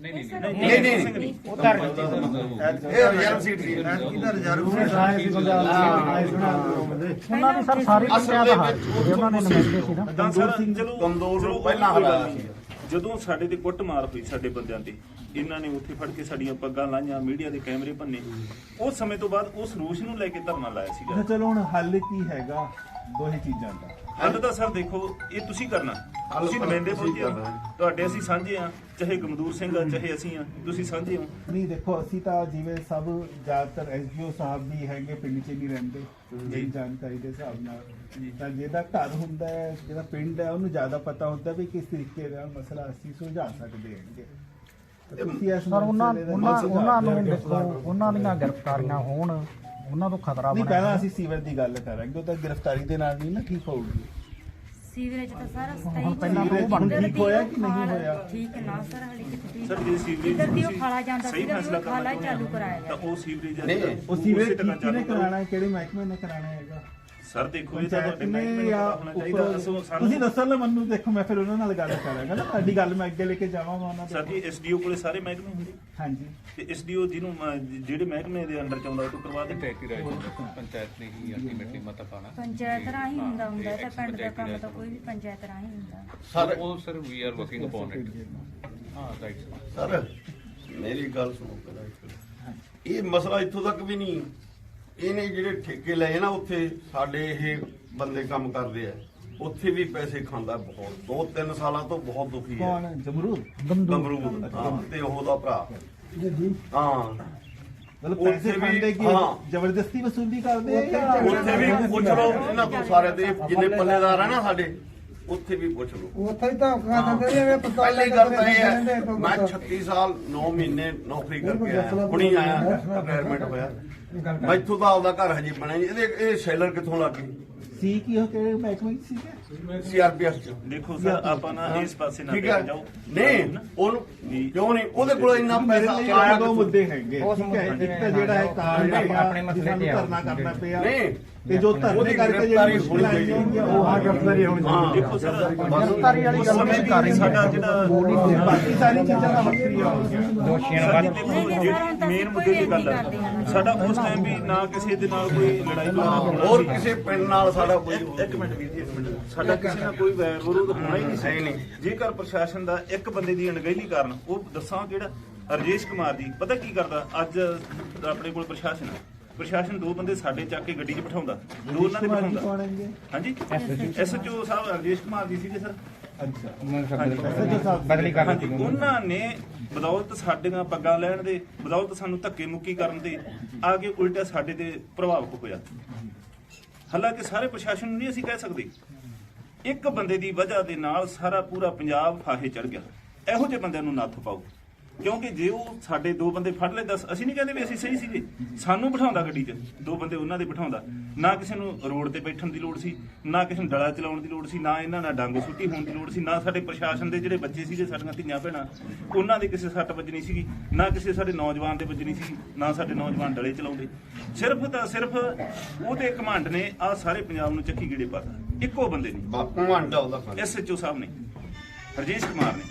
ਨਹੀਂ ਨਹੀਂ ਨਹੀਂ। ਨਹੀਂ ਇਹ ਰਿਜ਼ਰਵ ਸੀਟ ਸੀ ਕਿਹਦਾ ਰਿਜ਼ਰਵ ਉਹਨਾਂ ਦੀ ਸਰ ਸਾਰੀ ਪੰਚਾਇਤ ਦੇ ਉਹਨਾਂ ਨੇ ਨੁਮਾਇੰਦੇ ਸੀ ਨਾ ਕਮਜ਼ੋਰ ਸਿੰਘ ਚਲੋ ਕਮਜ਼ੋਰ ਨੂੰ ਪਹਿਲਾਂ ਹਰਾਇਆ। ਸੀ। ਜਦੋਂ ਸਾਡੇ ਤੇ ਕੁੱਟ ਮਾਰ ਹੋਈ ਸਾਡੇ ਬੰਦਿਆਂ ਤੇ ਇਹਨਾਂ ਨੇ ਉੱਥੇ ਫੜ ਕੇ ਸਾਡੀਆਂ ਪੱਗਾਂ ਲਾਈਆਂ ਮੀਡੀਆ ਦੇ ਕੈਮਰੇ ਭੰਨੇ। ਉਸ ਸਮੇਂ ਤੋਂ ਬਾਅਦ ਉਸ ਰੋਸ਼ ਨੂੰ ਲੈ ਕੇ ਧਰਨਾ ਲਾਇਆ ਸੀਗਾ। ਚਲੋ ਹੁਣ ਹੱਲ ਕੀ ਹੈਗਾ ਦੋਹੇ ਚੀਜ਼ਾਂ ਦਾ। ਹੱਲ ਤਾਂ ਸਰ ਦੇਖੋ ਇਹ ਤੁਸੀਂ ਕਰਨਾ। ਤੁਸੀਂ ਨੁਮਾਇੰਦੇ ਪਹੁੰਚੇ ਹੋ। ਤੁਹਾਡੇ ਅਸੀਂ ਸਾਂਝੇ ਆ ਚਾਹੇ ਗਮਦੂਰ ਸਿੰਘ ਆ ਚਾਹੇ ਅਸੀਂ ਆ ਤੁਸੀਂ ਸਾਂਝੇ ਹੋ। ਨਹੀਂ ਦੇਖੋ ਅਸੀਂ ਤਾਂ ਜਿਵੇਂ ਸਭ ਜ਼ਿਆਦਾਤਰ ਐਸਡੀਓ ਸਾਹਿਬ ਵੀ ਹੈਗੇ ਪਿੰਡ 'ਚ ਨਹੀਂ ਰਹਿੰਦੇ ਮੇਰੀ ਜਾਣਕਾਰੀ ਦੇ ਹਿਸਾਬ ਨਾਲ। ਤਾਂ ਜਿਹਦਾ ਘਰ ਹੁੰਦਾ ਹੈ ਜਿਹੜਾ ਪਿੰਡ ਹੈ ਉਹਨੂੰ ਜ਼ਿਆਦਾ ਪਤਾ ਹੁੰਦਾ ਵੀ ਕਿਸ ਤਰੀਕੇ ਨਾਲ ਮਸਲਾ ਅਸੀਂ ਸੁਲਝਾ ਸਕਦੇ ਹਾਂਗੇ। ਤਾਂ ਤੁਸੀਂ ਇਸ ਸਰ ਉਹਨਾਂ ਉਹਨਾਂ ਨੂੰ। ਦੇਖੋ ਉਹਨਾਂ ਦੀਆਂ ਗ੍ਰਿਫਤਾਰੀਆਂ ਹੋਣ। ਉਹਨਾਂ ਤੋਂ ਖਤਰਾ ਨਹੀਂ ਬਣਿਆ ਪਹਿਲਾਂ ਅਸੀਂ ਸੀਵਰ ਦੀ ਗੱਲ ਕਰਾਂਗੇ ਉਹ ਤਾਂ ਗ੍ਰਿਫਤਾਰੀ ਦੇ ਨਾਲ ਨਹੀਂ ਨਾ ਠੀਕ ਹੋਊਗੀ। ਸੀਵਰੇਜ ਤਾਂ ਸਾਰਾ ਹੁਣ ਸਹੀ ਪਹਿਲਾਂ ਤਾਂ ਉਹ ਬਣ ਠੀਕ ਹੋਇਆ ਕਿ ਨਹੀਂ ਹੋਇਆ? ਠੀਕ ਨਾ ਸਰ ਹਲੇ ਕਿਤੇ ਸਰ ਜੇ ਸੀਵਰੇਜ ਇੱਧਰ ਦੀ ਉਹ ਖਾਲਾ ਜਾਂਦਾ ਫੈਸਲਾ ਉਹ ਖਾਲਾ ਚਾਲੂ ਕਰਾਇਆ ਤਾਂ ਜਾਵੇ ਉਹ ਸੀਵਰੇਜ ਨਹੀਂ, ਉਹ ਸੀਵਰੇਜ ਕਿਹਨੇ। ਕਰਾਣਾ ਹੈ। ਕਿਹੜੇ ਮਹਿਕਮੇ ਨੇ ਕਰਾਣਾ ਹੈਗਾ? ਸਰ ਦੇਖੋ ਇਹ ਤਾਂ ਤੁਹਾਡੇ ਜਾਂ ਪਤਾ ਹੋਣਾ ਚਾਹੀਦਾ ਦੱਸੋ ਤੁਸੀਂ ਦੱਸੋ ਨਾ ਮੈਨੂੰ ਦੇਖੋ ਮੈਂ ਫਿਰ ਉਹਨਾਂ ਨਾਲ ਗੱਲ ਕਰਾਂਗਾ ਨਾ ਤੁਹਾਡੀ ਗੱਲ ਮੈਂ ਅੱਗੇ ਲੈ ਕੇ ਜਾਵਾਂਗਾ ਉਹਨਾਂ ਸਰ ਦੇ ਜੀ ਐਸਡੀਓ ਕੋਲੇ ਸਾਰੇ ਮਹਿਕਮੇ ਹੁੰਦੇ? ਹਾਂਜੀ। ਤੇ ਐਸਡੀਓ ਜਿਹਨੂੰ ਜਿਹੜੇ ਮਹਿਕਮੇ ਦੇ ਅੰਡਰ ਚ ਆਉਂਦਾ ਉਹ ਤੋਂ ਕਰਵਾ ਦੇ ਪੰਚਾਇਤੀ ਰਾਜ। ਪੰਚਾਇਤ ਨੇ ਹੀ ਅਲਟੀਮੇਟਲੀ ਮਤਾ ਪਾਣਾ ਪੰਚਾਇਤ ਰਾਹੀਂ ਹੁੰਦਾ ਹੁੰਦਾ ਤਾਂ ਪਿੰਡ ਦਾ ਕੰਮ ਤਾਂ ਕੋਈ ਵੀ ਪੰਚਾਇਤ ਰਾਹੀਂ ਹੁੰਦਾ। ਸਰ ਉਹ sir we are working upon it ਹਾਂ ਰਾਈਟ ਸਰ ਮੇਰੀ ਗੱਲ ਸੁਣੋ ਪਹਿਲਾਂ। ਇਹ ਮਸਲਾ ਇੱਥੋਂ ਤੱਕ ਵੀ ਨਹੀਂ ਇਹਨੇ ਜਿਹੜੇ ਠੇਕੇ ਲਏ ਨਾ ਉੱਥੇ ਸਾਡੇ ਇਹ ਬੰਦੇ ਕੰਮ ਕਰਦੇ ਆ। ਉੱਥੇ ਵੀ ਪੈਸੇ ਖਾਂਦਾ ਬਹੁਤ। ਦੋ ਤਿੰਨ ਸਾਲਾਂ ਤੋਂ ਬਹੁਤ ਦੁਖੀ ਹੈ ਕੌਣ ਜਮਰੂਦ? ਗਮਰੂਦ ਹਾਂ ਤੇ ਉਹਦਾ ਭਰਾ। ਹਾਂ। ਮਤਲਬ ਉੱਥੇ ਪੈਸੇ ਵੀ- ਖਾਂਦੇ ਕਿ ਹਾਂ। ਜ਼ਬਰਦਸਤੀ ਵਸੂਲੀ ਕਰਦੇ ਆ ਜਾਂ ਉੱਥੇ ਵੀ ਪੁੱਛ ਲਓ ਇਹਨਾਂ ਤੋਂ ਸਾਰੇ ਦੇ ਜਿੰਨੇ ਪੱਲੇਦਾਰ ਆ ਨਾ ਸਾਡੇ ਉੱਥੇ ਵੀ ਪੁੱਛ ਲਓ ਉੱਥੇ ਹੀ ਧੋਖਾ ਦਿੰਦੇ ਨੇ ਇਹ ਪਤਾ ਪਹਿਲੀ ਗੱਲ ਤਾਂ ਇਹ ਹੈ ਮੈਂ 36 ਸਾਲ 9 ਮਹੀਨੇ ਨੌਕਰੀ ਕਰਕੇ ਆਇਆ। ਹੁਣੀ ਆਇਆ ਰਿਟਾਇਰਮੈਂਟ ਹੋਇਆ। ਮੈਥੋਂ ਤਾਂ ਆਪਦਾ ਘਰ ਹਜੇ ਬਣਿਆ ਨਹੀਂ। ਇਹਦੇ ਇਹ ਸ਼ੈਲਰ ਕਿੱਥੋਂ ਲੱਗ ਗਈ? ਸੀ ਕੀ ਉਹ ਕਿਹੜੇ ਮਹਿਕਮੇ ਚ ਸੀਗੇ? ਸੀਆਰਪੀਐਫ ਚ। ਦੇਖੋ ਸਰ ਆਪਾਂ ਨਾ ਇਸ ਪਾਸੇ ਨਾ ਠੀਕ ਹੈ। ਜਾਓ। ਨਹੀਂ ਉਹਨੂੰ ਕਿਉਂ ਨਹੀਂ? ਉਹਦੇ ਕੋਲ ਇੰਨਾ ਪੈਸਾ ਆਇਆ ਦੋ? ਮੁੱਦੇ ਹੈਗੇ ਠੀਕ ਹੈ? ਇੱਕ ਤਾਂ ਜਿਹੜਾ ਹੈ ਕਾਰਨ ਆਪਣੇ ਮਸਲੇ ਤੇ ਕਰਨਾ ਪਿਆ। ਨਹੀਂ ਤੇ ਜੋ ਧਰਨੇ ਕਰਕੇ ਜਿਹੜੀ ਹੋਣੀ ਮੁਸ਼ਕਲ ਆਈ ਹੋਣਗੀਆਂ ਉਹ ਆ ਗ੍ਰਿਫਤਾਰੀ ਹੋਣੀ ਹਾਂ ਦੇਖੋ ਸਰ ਗ੍ਰਿਫਤਾਰੀ ਵਾਲੀ ਉਸ ਗੱਲ ਸਮੇਂ ਨਹੀਂ ਕਰ ਵੀ ਰਹੇ ਸਾਡਾ ਜਿਹੜਾ ਬਾਕੀ ਸਾਰੀ ਚੀਜ਼ਾਂ ਦਾ ਦੋਸ਼ੀਆਂ ਜਿਹੜੀ ਮੇਨ ਮੁੱਦੇ ਦੀ ਗੱਲ ਹੈ। ਉਸ ਟਾਈਮ ਵੀ ਨਾ ਕਿਸੇ ਦੇ ਨਾਲ ਕੋਈ ਲੜਾਈ ਹੋਣਾ ਹੋਰ ਸੀ। ਕਿਸੇ ਪਿੰਡ ਨਾਲ ਸਾਡਾ ਕੋਈ ਇੱਕ ਇੱਕ ਮਿੰਟ ਵੀਰ ਜੀ ਇੱਕ ਮਿੰਟ। ਸਾਡਾ ਕਿਸੇ ਨਾਲ ਕੋਈ ਵੈਰ ਵਿਰੋਧ ਹੋਣਾ ਹੀ ਨਹੀਂ ਹੈ ਹੀ ਸੀ। ਨਹੀਂ। ਜੇਕਰ ਪ੍ਰਸ਼ਾਸਨ ਦਾ ਇੱਕ ਬੰਦੇ ਦੀ ਅਣਗਹਿਲੀ ਕਾਰਨ ਉਹ ਦੱਸਾਂ ਜਿਹੜਾ ਰਜੇਸ਼ ਕੁਮਾਰ ਜੀ ਪਤਾ ਕੀ ਕਰਦਾ? ਅੱਜ ਆਪਣੇ ਕੋਲ ਪ੍ਰਸ਼ਾਸਨ ਹੈ। ਪ੍ਰਸ਼ਾਸਨ ਦੋ ਬੰਦੇ ਸਾਡੇ ਚੱਕ ਕੇ ਗੱਡੀ 'ਚ ਬਿਠਾਉਂਦਾ। ਦੋ ਉਹਨਾਂ ਦੇ ਬਿਠਾਉਂਦਾ। ਹਾਂਜੀ। ਐਸਐਚਓ ਸਾਹਿਬ ਰਜੇਸ਼ ਕੁਮਾਰ ਜੀ ਸੀਗੇ ਸਰ। ਅੱਛਾ। ਹਾਂਜੀ। SHO ਸਾਹਿਬ ਬਦਲੀ ਕਰ ਹਾਂਜੀ। ਉਹਨਾਂ ਨੇ। ਬਦੌਲਤ ਸਾਡੀਆਂ ਪੱਗਾਂ ਲੈਣ ਦੇ ਬਦੌਲਤ ਸਾਨੂੰ ਧੱਕੇ ਮੁੱਕੀ ਕਰਨ ਦੇ ਆ ਕੇ ਉਲਟਾ ਸਾਡੇ ਤੇ ਪ੍ਰਭਾਵਿਤ ਹੋਇਆ ਹਾਲਾਂਕਿ ਸਾਰੇ ਪ੍ਰਸ਼ਾਸਨ ਨੂੰ ਨਹੀਂ ਅਸੀਂ ਕਹਿ ਸਕਦੇ। ਇੱਕ ਬੰਦੇ ਦੀ ਵਜ੍ਹਾ ਦੇ ਨਾਲ ਸਾਰਾ ਪੂਰਾ ਪੰਜਾਬ ਫਾਹੇ ਚੜ ਗਿਆ। ਇਹੋ ਜਿਹੇ ਬੰਦਿਆਂ ਨੂੰ ਨੱਥ ਪਾਓ। ਕਿਉਂਕਿ ਜੇ ਉਹ ਸਾਡੇ ਦੋ ਬੰਦੇ ਫੜ ਲੈ ਦੱਸ ਅਸੀਂ ਨਹੀਂ ਕਹਿੰਦੇ ਵੀ ਅਸੀਂ ਸਹੀ ਸੀਗੇ। ਸਾਨੂੰ ਬਿਠਾਉਂਦਾ ਗੱਡੀ 'ਚ। ਦੋ ਬੰਦੇ ਉਹਨਾਂ ਦੇ ਬਿਠਾਉਂਦਾ। ਨਾ ਕਿਸੇ ਨੂੰ ਰੋਡ ਤੇ ਬੈਠਣ ਦੀ ਲੋੜ ਸੀ ਨਾ ਕਿਸੇ ਨੂੰ ਡਲਾ ਚਲਾਉਣ ਦੀ ਲੋੜ ਸੀ ਨਾ ਇਹਨਾਂ ਨਾਲ ਡਾਂਗੇ ਸੁੱਟੀ ਹੋਣ ਦੀ ਲੋੜ ਸੀ ਨਾ ਸਾਡੇ ਪ੍ਰਸ਼ਾਸਨ ਦੇ ਜਿਹੜੇ ਬੱਚੇ ਸੀਗੇ ਸਾਡੀਆਂ ਧੀਆਂ ਭੈਣਾਂ ਉਹਨਾਂ ਦੇ ਕਿਸੇ ਸੱਟ ਵੱਜਣੀ ਸੀਗੀ ਨਾ ਕਿਸੇ ਸਾਡੇ ਨੌਜਵਾਨ ਦੇ ਵੱਜਣੀ ਸੀ ਨਾ ਸਾਡੇ ਨੌਜਵਾਨ ਡਲੇ ਚਲਾਉਂਦੇ। ਸਿਰਫ ਤਾਂ ਸਿਰਫ ਉਹਦੇ ਕਮਾਂਡ ਨੇ ਆ ਸਾਰੇ ਪੰਜਾਬ ਨੂੰ ਚੱਕੀ ਗੇੜੇ ਪਾਤਾ। ਇੱਕੋ ਬੰਦੇ ਨੇ। ਬਾਪੂ ਘੰਟਾ ਉਹਦਾ। ਐਸਐਚਓ ਸਾਹਿਬ ਨੇ। ਰਜੇਸ਼ ਕੁਮਾਰ ਨੇ।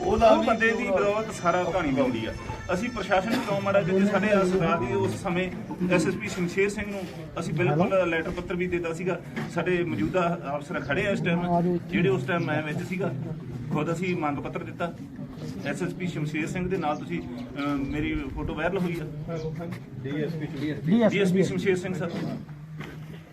ਉਹਦਾ ਉਹ ਵੀ ਬੰਦੇ ਦੀ ਬਦੌਲਤ ਸਾਰਾ ਕਹਾਣੀ ਬਣਦੀ ਆ। ਅਸੀਂ ਪ੍ਰਸ਼ਾਸਨ ਨੂੰ ਕਿਉਂ ਮਾੜਾ ਕਿ ਸਾਡੇ ਆ ਸਰਕਾਰ ਦੀ ਉਸ ਸਮੇਂ ਐਸਐਸਪੀ ਸ਼ਮਸ਼ੇਰ ਸਿੰਘ ਨੂੰ ਅਸੀਂ ਬਿਲਕੁਲ ਲੈਟਰ ਪੱਤਰ ਵੀ ਦਿੱਤਾ ਸੀਗਾ। ਸਾਡੇ ਮੌਜੂਦਾ ਅਫਸਰ ਖੜੇ ਆ ਇਸ ਟਾਈਮ ਜਿਹੜੇ ਉਸ ਟਾਈਮ ਮੈਂ ਵਿੱਚ ਸੀਗਾ ਖੁਦ ਅਸੀਂ ਮੰਗ ਪੱਤਰ ਦਿੱਤਾ। ਐਸਐਸਪੀ ਸ਼ਮਸ਼ੇਰ ਸਿੰਘ ਦੇ ਨਾਲ ਤੁਸੀਂ ਮੇਰੀ ਫੋਟੋ ਵਾਇਰਲ ਹੋਈ ਆ। DSP Shamsher Singh sir.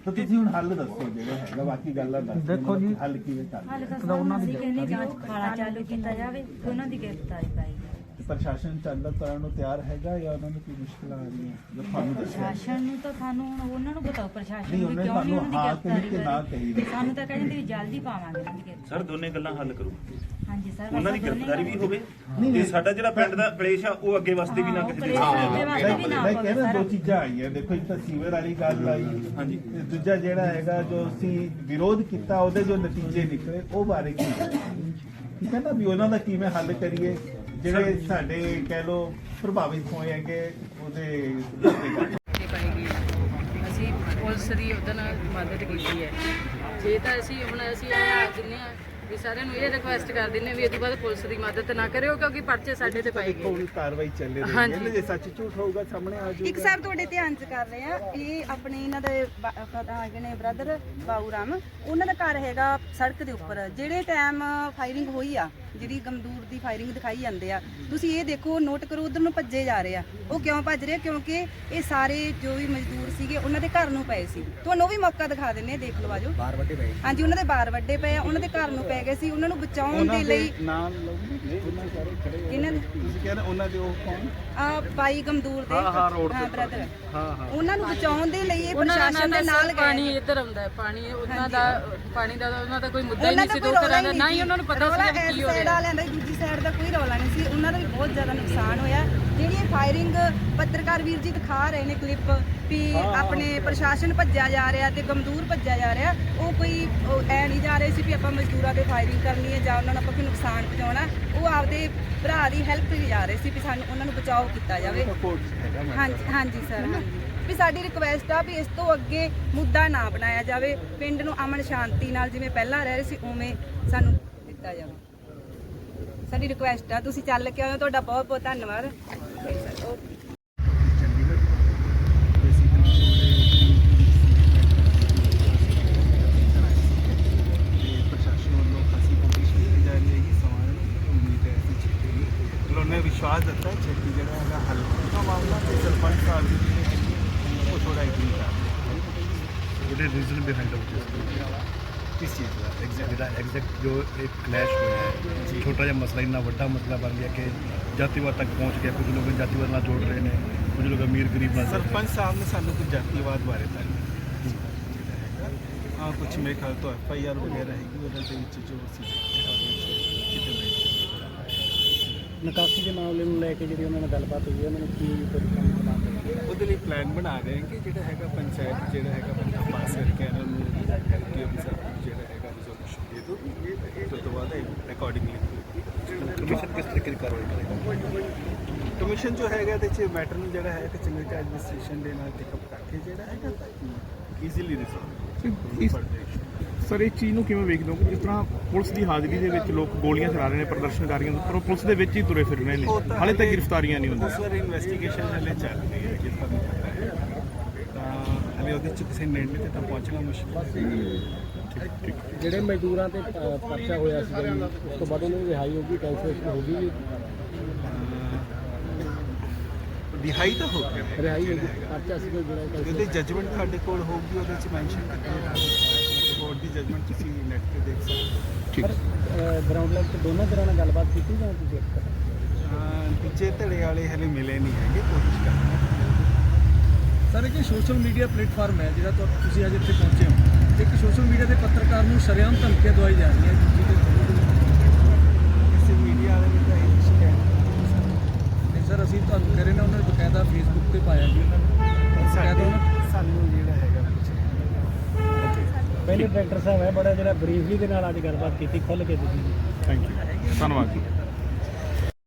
ਤਾਂ ਤੁਸੀਂ ਹੁਣ ਹੱਲ ਦੱਸੋ ਜਿਹੜਾ ਹੈਗਾ ਬਾਕੀ ਗੱਲਾਂ ਦੱਸ ਦੇਖੋ ਜੀ। ਹੱਲ ਕਿਵੇਂ ਕਰਨਾ ਹਾਲੇ ਤਾਂ ਅਸੀਂ ਕਹਿੰਦੇ ਜਾਂਚ ਖਾਲਾ ਚਾਲੂ ਕੀਤਾ ਜਾਵੇ ਤੇ ਉਹਨਾਂ ਦੀ ਗ੍ਰਿਫਤਾਰੀ ਪਾਈ ਜਾਵੇ। ਪ੍ਰਸ਼ਾਸਨ ਚੱਲਦਾ ਕਰਨ ਨੂੰ ਤਿਆਰ ਹੈਗਾ ਜਾਂ ਉਹਨਾਂ ਨੂੰ ਕੀ ਮੁਸ਼ਕਲਾਂ ਆ ਰਹੀਆਂ? ਜੋ ਤੁਹਾਨੂੰ ਦੱਸਿਆ। ਪ੍ਰਸ਼ਾਸਨ ਨੂੰ ਤਾਂ ਸਾਨੂੰ ਹੁਣ ਉਹਨਾਂ ਨੂੰ ਬਤਾਓ ਪ੍ਰਸ਼ਾਸਨ ਨਹੀਂ, ਨੂੰ ਵੀ ਉਹਨੇ ਕਿਉਂ ਨਹੀਂ ਸਾਨੂੰ ਉਹਨਾਂ ਹਾਂ ਦੀ ਕਹੀ ਕਿ ਨਾ ਗ੍ਰਿਫਤਾਰੀ ਕਹੀ। ਸਾਨੂੰ ਤਾਂ ਕਹਿੰਦੇ ਵੀ ਜਲਦੀ ਪਾਵਾਂਗੇ ਉਹਨਾਂ ਦੀ ਗ੍ਰਿਫਤਾਰੀ। ਸਰ ਦੋਨੇ ਗੱਲਾਂ ਹੱਲ ਕਰੋ। ਹਾਂਜੀ ਸਰ ਉਹਨਾਂ ਦੀ ਗ੍ਰਿਫਤਾਰੀ ਵੀ ਹੋਵੇ ਤੇ। ਸਾਡਾ ਜਿਹੜਾ ਪਿੰਡ ਦਾ ਕਲੇਸ਼ ਆ ਉਹ ਅੱਗੇ ਵਾਸਤੇ ਵੀ ਨਾ ਕਿਸੇ ਦੇ ਮੈਂ ਕਹਿੰਦਾ ਦੋ। ਚੀਜ਼ਾਂ ਆਈਆਂ। ਦੇਖੋ ਇੱਕ ਤਾਂ ਸੀਵਰ ਵਾਲੀ ਗੱਲ ਆਈ। ਹਾਂਜੀ। ਤੇ ਦੂਜਾ ਜਿਹੜਾ ਹੈਗਾ ਜੋ ਅਸੀਂ ਵਿਰੋਧ ਕੀਤਾ ਉਹਦੇ ਜੋ ਨਤੀਜੇ ਨਿਕਲੇ ਉਹ ਬਾਰੇ ਕੀ ਠੀਕ ਹੈ ਨਾ? ਵੀ ਉਹਨਾਂ ਦਾ ਕਿਵੇਂ ਹੱਲ ਕਰੀਏ? ਜਿਹੜੇ ਸਾਡੇ ਕਹਿ ਲੋ ਪ੍ਰਭਾਵਿਤ ਹੋਏ ਉਹਦੇ ਨਹੀਂ ਪਾਏਗੀ ਅਸੀਂ ਪੁਲਿਸ ਦੀ ਉਹਦੇ ਨਾਲ ਮਦਦ ਕੀਤੀ ਹੈ। ਜੇ ਤਾਂ ਅਸੀਂ ਹੁਣ ਅਸੀਂ ਆ ਜਿੰਨੇ ਵੀ ਸਾਰਿਆਂ ਨੂੰ ਇਹ ਰਿਕੁਐਸਟ ਕਰ ਦਿੰਨੇ ਵੀ ਇਹ ਤੋਂ ਬਾਅਦ ਪੁਲਿਸ ਦੀ ਮਦਦ ਨਾ ਕਰਿਓ ਕਿਉਂਕਿ ਪਰਚੇ ਸਾਡੇ ਤੇ ਪਏ ਦੇਖੋ ਗਏ। ਹੁਣ ਕਾਰਵਾਈ ਚੱਲ ਰਹੀ ਹੈ। ਹਾਂਜੀ। ਨਾ, ਜੇ ਸੱਚ ਝੂਠ ਹੋਊਗਾ ਸਾਹਮਣੇ ਆ ਇੱਕ ਜਾਊਗਾ ਸਰ ਤੁਹਾਡੇ ਧਿਆਨ ਚ ਕਰ ਰਹੇ ਆ ਇਹ ਆਪਣੇ ਇਹਨਾਂ ਦੇ ਬ- ਪਤਾ ਹੈਗੇ ਨੇ ਬ੍ਰਦਰ ਬਾਊ ਰਾਮ। ਉਹਨਾਂ ਦਾ ਘਰ ਹੈਗਾ ਸੜਕ ਦੇ ਉੱਪਰ। ਜਿਹੜੇ ਟਾਈਮ ਫਾਇਰਿੰਗ ਹੋਈ ਆ ਜਿਹੜੀ ਗਮਦੂਰ ਦੀ ਫਾਇਰਿੰਗ ਦਿਖਾਈ ਜਾਂਦੇ ਆ। ਤੁਸੀਂ ਇਹ ਦੇਖੋ ਨੋਟ ਕਰੋ ਉਧਰ ਨੂੰ ਭੱਜੇ ਜਾ ਰਹੇ ਆ। ਉਹ ਕਿਉਂ ਭੱਜ ਰਹੇ ਆ? ਕਿਉਂਕਿ ਇਹ ਸਾਰੇ ਜੋ ਵੀ ਮਜ਼ਦੂਰ ਸੀਗੇ ਉਹਨਾਂ ਦੇ ਘਰ ਨੂੰ ਪਏ ਸੀ। ਤੁਹਾਨੂੰ ਉਹ ਵੀ ਮੌਕਾ ਦਿਖਾ ਦਿੰਨੇ ਆ ਦੇਖ ਲਓ ਆਜੋ। ਬਾਰ ਵੱਡੇ ਪਏ ਹਾਂਜੀ ਉਹਨਾਂ ਦੇ ਬਾਰ ਵੱਡੇ ਪਏ ਆ ਉਹਨਾਂ ਦੇ ਘਰ ਨੂੰ ਪੈ ਗਏ ਸੀ। ਉਹਨਾਂ ਨੂੰ ਬਚਾਉਣ ਦੇ ਲਈ ਨਾਮ ਲਓ ਉਹਨਾਂ ਸਾਰੇ ਖੜੇ। ਇਹਨਾਂ ਦੇ? ਤੁਸੀਂ ਕਹਿੰਦੇ ਉਹਨਾਂ ਦੇ ਉਹ ਕੌਣ? ਆ ਬਾਈ ਗਮਦੂਰ ਦੇ। ਹਾਂ ਹਾਂ ਰੋਡ ਤੇ ਬ੍ਰਦਰ ਹਾਂ ਹਾਂ। ਉਹਨਾਂ ਨੂੰ ਬਚਾਉਣ ਦੇ ਲਈ ਇਹ ਪ੍ਰਸ਼ਾਸਨ ਦੇ ਨਾਲ ਗਏ ਪਾਣੀ ਇੱਧਰ ਆਉਂਦਾ ਹੈ ਪਾਣੀ ਉਹਨਾਂ ਦਾ ਪਾਣੀ ਦਾ ਤਾਂ ਉਹਨਾਂ ਦਾ ਕੋਈ ਮੁੱਦਾ ਹੀ ਉਹਨਾਂ ਨਹੀਂ ਸੀ ਦੋ ਕੋਈ ਦਾ ਨਾ ਹੀ ਉਹਨਾਂ ਨੂੰ ਪਤਾ ਰੌਲਾ ਸੀ ਇਸ ਕੀ ਹੋ ਸਾਈਡ ਵਾਲਿਆਂ ਦਾ ਦੂਜੀ ਸਾਈਡ ਦਾ ਕੋਈ ਰੌਲਾ ਨਹੀਂ ਸੀ। ਉਹਨਾਂ ਦਾ ਵੀ ਬਹੁਤ ਜ਼ਿਆਦਾ ਨੁਕਸਾਨ ਹੋਇਆ। ਜਿਹੜੀ ਇਹ ਫਾਇਰਿੰਗ ਪੱਤਰਕਾਰ ਵੀਰ ਜੀ ਦਿਖਾ ਰਹੇ ਨੇ ਕਲਿੱਪ ਵੀ ਆਪਣੇ ਪ੍ਰਸ਼ਾਸਨ ਭੱਜਿਆ ਜਾ ਰਿਹਾ ਤੇ ਗਮਦੂਰ ਭੱਜਿਆ ਜਾ ਰਿਹਾ ਉਹ ਕੋਈ ਉਹ ਐ ਨਹੀਂ ਜਾ ਰਹੇ ਸੀ ਵੀ ਆਪਾਂ ਮਜ਼ਦੂਰਾਂ ਤੇ ਫਾਇਰਿੰਗ ਕਰਨੀ ਹੈ ਜਾਂ ਉਹਨਾਂ ਨੂੰ ਆਪਾਂ ਕੋਈ ਨੁਕਸਾਨ ਪਹੁੰਚਾਉਣਾ। ਉਹ ਆਪਦੇ ਭਰਾ ਦੀ ਹੈਲਪ ਲਈ ਜਾ ਰਹੇ ਸੀ ਵੀ ਸਾਨੂੰ ਉਹਨਾਂ ਨੂੰ ਬਚਾਓ ਕੀਤਾ ਜਾਵੇ। ਹਾਂਜੀ ਹਾਂਜੀ ਸਰ ਹਾਂਜੀ। ਵੀ ਸਾਡੀ ਰਿਕੁਐਸਟ ਆ ਵੀ ਇਸ ਤੋਂ ਅੱਗੇ ਮੁੱਦਾ ਨਾ ਬਣਾਇਆ ਜਾਵੇ। ਪਿੰਡ ਨੂੰ ਅਮਨ ਸ਼ਾਂਤੀ ਨਾਲ ਜਿਵੇਂ ਪਹਿਲਾਂ ਰਹਿ ਰਹੇ ਸੀ ਉਵੇਂ ਸਾਨੂੰ ਦਿੱਤਾ ਜਾਵੇ। ਸਾਡੀ ਰਿਕੁਐਸਟ ਆ ਤੁਸੀਂ ਚੱਲ ਕੇ ਆਓ ਤੁਹਾਡਾ ਬਹੁਤ ਬਹੁਤ ਧੰਨਵਾਦ ਓਕੇ ਚੰਡੀਗੜ੍ਹ ਬੇਸਿਕਲੀ ਪ੍ਰਸ਼ਾਸਨ ਵੱਲੋਂ ਖਾਸੀ ਕੋਸ਼ਿਸ਼ ਕੀਤੀ ਜਾ ਰਹੀ ਹੈ ਕਿ ਸਮਾਨ ਉਮੀਦ ਹੈ ਕਿ ਛੇਤੀ ਹੀ ਉਹਨੇ ਵਿਸ਼ਵਾਸ ਦਿੱਤਾ ਹੈ ਛੇਤੀ ਜਿਹੜਾ ਹੈਗਾ ਹੱਲ ਹੋਊਗਾ ਮਾਮਲਾ ਤੇ ਸਰਪੰਚ ਸਾਹਿਬ ਜੀ ਜਿਹੜੇ ਹੈਗੇ ਉਹ ਥੋੜਾ ਐਗਰੀ ਕਰ ਰਹੇ ਉਹਦੇ ਰੀਜ਼ਨ ਬਿਹਾਈਂਡ ਆਫ ਕਿਸ ਚੀਜ਼ ਦਾ? ਐਗਜ਼ੈਕਟ ਜਿਹਦਾ ਐਗਜ਼ੈਕਟ ਜੋ ਇੱਕ ਕਲੈਸ਼ ਹੋਇਆ ਹੈ ਛੋਟਾ ਜਿਹਾ ਮਸਲਾ ਇੰਨਾ ਵੱਡਾ ਮਸਲਾ ਬਣ ਗਿਆ ਕਿ ਜਾਤੀਵਾਦ ਤੱਕ ਪਹੁੰਚ ਗਿਆ ਕੁਝ ਲੋਕ ਜਾਤੀਵਾਦ ਨਾਲ ਜੋੜ ਰਹੇ ਨੇ ਕੁਝ ਲੋਕ ਅਮੀਰ ਗਰੀਬ ਨਾਲ। ਸਰਪੰਚ ਸਾਹਿਬ ਨੇ ਸਾਨੂੰ ਕੁਝ ਜਾਤੀਵਾਦ ਬਾਰੇ ਦੱਸਿਆ? ਜਿਹੜਾ ਹੈਗਾ ਆ ਕੁਝ ਮੇਰੇ ਖਿਆਲ ਤੋਂ ਐਫ ਆਈ ਆਰ ਵਗੈਰਾ ਹੈਗੀ ਉਹਦੇ ਦੇ ਵਿੱਚ ਜੋ ਸੀ ਕਿਤੇ ਨਹੀਂ। ਨਿਕਾਸੀ ਦੇ ਮਾਮਲੇ ਨੂੰ ਲੈ ਕੇ ਜਿਹੜੀ ਉਹਨਾਂ ਨਾਲ ਗੱਲਬਾਤ ਹੋਈ ਹੈ ਉਹਨਾਂ ਨੇ ਕੀ ਬਣਾ ਉਹਦੇ ਲਈ ਪਲਾਨ ਬਣਾ ਰਹੇ ਹਾਂ ਕਿ ਜਿਹੜਾ ਹੈਗਾ ਪੰਚਾਇਤ ਜਿਹੜਾ ਹੈਗਾ ਬੰਦਾ ਪਾਸ ਕਰਕੇ ਇਹਨਾਂ ਨੂੰ ਕਿ ਅਫਸਰ ਜਿਹੜਾ ਹੈਗਾ ਰਿਜ਼ੋਲੂਸ਼ਨ ਦੇ ਦੋ ਇਹ ਤੋਂ ਬਾਅਦ ਅਕੋਰਡਿੰਗਲੀ ਕਮਿਸ਼ਨ ਕਿਸ ਤਰੀਕੇ ਦੀ ਕਾਰਵਾਈ ਕਰੇਗਾ? ਕਮਿਸ਼ਨ ਜੋ ਹੈਗਾ ਇਹਦੇ ਚ ਮੈਟਰ ਨੂੰ ਜਿਹੜਾ ਹੈ ਕਿ ਚੰਗੀ ਐਡਮਿਨਿਸਟ੍ਰੇਸ਼ਨ ਦੇ ਨਾਲ ਪਿਕਅਪ ਕਰਕੇ ਜਿਹੜਾ ਹੈਗਾ ਈਜ਼ੀਲੀ ਰਿਜ਼ੋਲਵ ਇਸ- ਸਰ ਇਹ ਚੀਜ਼ ਨੂੰ ਕਿਵੇਂ ਵੇਖਦੇ ਹੋ? ਜਿਸ ਤਰ੍ਹਾਂ ਪੁਲਿਸ ਦੀ ਹਾਜ਼ਰੀ ਦੇ ਵਿੱਚ ਲੋਕ ਗੋਲੀਆਂ ਚਲਾ ਰਹੇ ਨੇ ਪ੍ਰਦਰਸ਼ਨਕਾਰੀਆਂ ਦੇ ਉੱਪਰ ਉਹ ਪੁਲਿਸ ਦੇ ਵਿੱਚ ਹੀ ਤੁਰੇ ਫਿਰ ਰਹੇ ਨੇ ਹਾਲੇ ਤੱਕ ਗ੍ਰਿਫਤਾਰੀਆਂ ਨਹੀਂ ਹੁੰਦੀਆਂ। ਸਰ ਇਨਵੈਸਟੀਗੇਸ਼ਨ ਹਲੇ ਚੱਲ ਰਹੀ ਹੈ ਜਿਸ ਤੁਹਾਨੂੰ ਪਤਾ ਹੈ। ਤਾਂ ਹਲੇ ਉਹਦੇ ਚ ਕਿਸੇ ਨਿਰਣੇ ਤੇ ਤਾਂ ਪਹੁੰਚਣਾ ਮੁਸ਼ਕਿਲ ਹੈ। ਜਿਹੜੇ ਮਜ਼ਦੂਰਾਂ ਤੇ ਪਰਚਾ ਹੋਇਆ ਸੀ ਜੀ, ਉਸ ਤੋਂ ਬਾਅਦ ਉਹਨਾਂ ਦੀ ਰਿਹਾਈ ਹੋ ਗਈ ਕੈਂਸਲੇਸ਼ਨ ਹੋ ਗਈ। ਰਿਹਾਈ ਤਾਂ ਹੋ ਗਿਆ ਹੈ ਰਿਹਾਈ ਹੋ ਗਈ ਪਰਚਾ ਸੀ ਜਿਹੜਾ ਉਹਦੇ ਜਜਮੈਂਟ ਤੁਹਾਡੇ ਕੋਲ ਹੋਊਗੀ ਉਹਦੇ ਚ ਮੈਂਸ਼ਨ ਕੀਤੀ ਕੋਰਟ ਦੀ ਜਜਮੈਂਟ ਤੁਸੀਂ ਨੈਟ ਤੇ ਦੇਖ ਸਕਦੇ ਪਰ ਗਰਾਊਂਡ ਲੈਵਲ ਤੇ ਦੋਨਾਂ ਤਰ੍ਹਾਂ ਨਾਲ ਗੱਲਬਾਤ ਕੀਤੀ ਜਾਂ ਤੁਸੀਂ ਇੱਕ ਹੋ ਹਾਂ ਦੂਜੇ ਧੜੇ ਵਾਲੇ ਹਲੇ ਮਿਲੇ ਨਹੀਂ ਹੈਗੇ ਕੋਸ਼ਿਸ਼ ਕਰਾਂਗੇ ਸਰ ਇੱਕ ਸੋਸ਼ਲ ਮੀਡੀਆ ਪਲੇਟਫਾਰਮ ਹੈ ਜਿਹੜਾ ਤੁਸੀਂ ਅੱਜ ਇੱਥੇ ਪਹੁੰਚੇ ਹੋ। ਇੱਕ ਸੋਸ਼ਲ ਮੀਡੀਆ ਦੇ ਪੱਤਰਕਾਰ ਨੂੰ ਸ਼ਰੇਆਮ ਧਮਕੀਆਂ ਦਵਾਈ ਜਾ ਰਹੀਆਂ ਜਿਹਦੇ ਕਿਸੇ ਮੀਡੀਆ ਵਾਲੇ ਨੇ ਤਾਂ ਇਹ ਸ਼ਿਕਾਇਤ ਨਹੀਂ ਸਰ ਅਸੀਂ ਤੁਹਾਨੂੰ ਕਹਿ ਰਹੇ ਨੇ ਉਹਨਾਂ ਨੇ ਬਕਾਇਦਾ ਫੇਸਬੁੱਕ ਤੇ ਪਾਇਆ ਜੀ ਉਹਨਾਂ ਨੇ ਬਕਾਇਦਾ ਉਹਨਾਂ ਸਾਨੂੰ ਸਾਨੂੰ ਜਿਹੜਾ ਹੈਗਾ ਕੁਝ ਪਹਿਲੇ ਡਾਇਰੈਕਟਰ ਸਾਹਿਬ ਹੈ, ਬੜਾ ਜਿਹੜਾ ਬਰੀਫਲੀ ਦੇ ਨਾਲ ਅੱਜ ਗੱਲਬਾਤ ਕੀਤੀ ਖੁੱਲ ਕੇ ਤੁਸੀਂ। ਥੈਂਕ ਯੂ ਧੰਨਵਾਦ ਜੀ।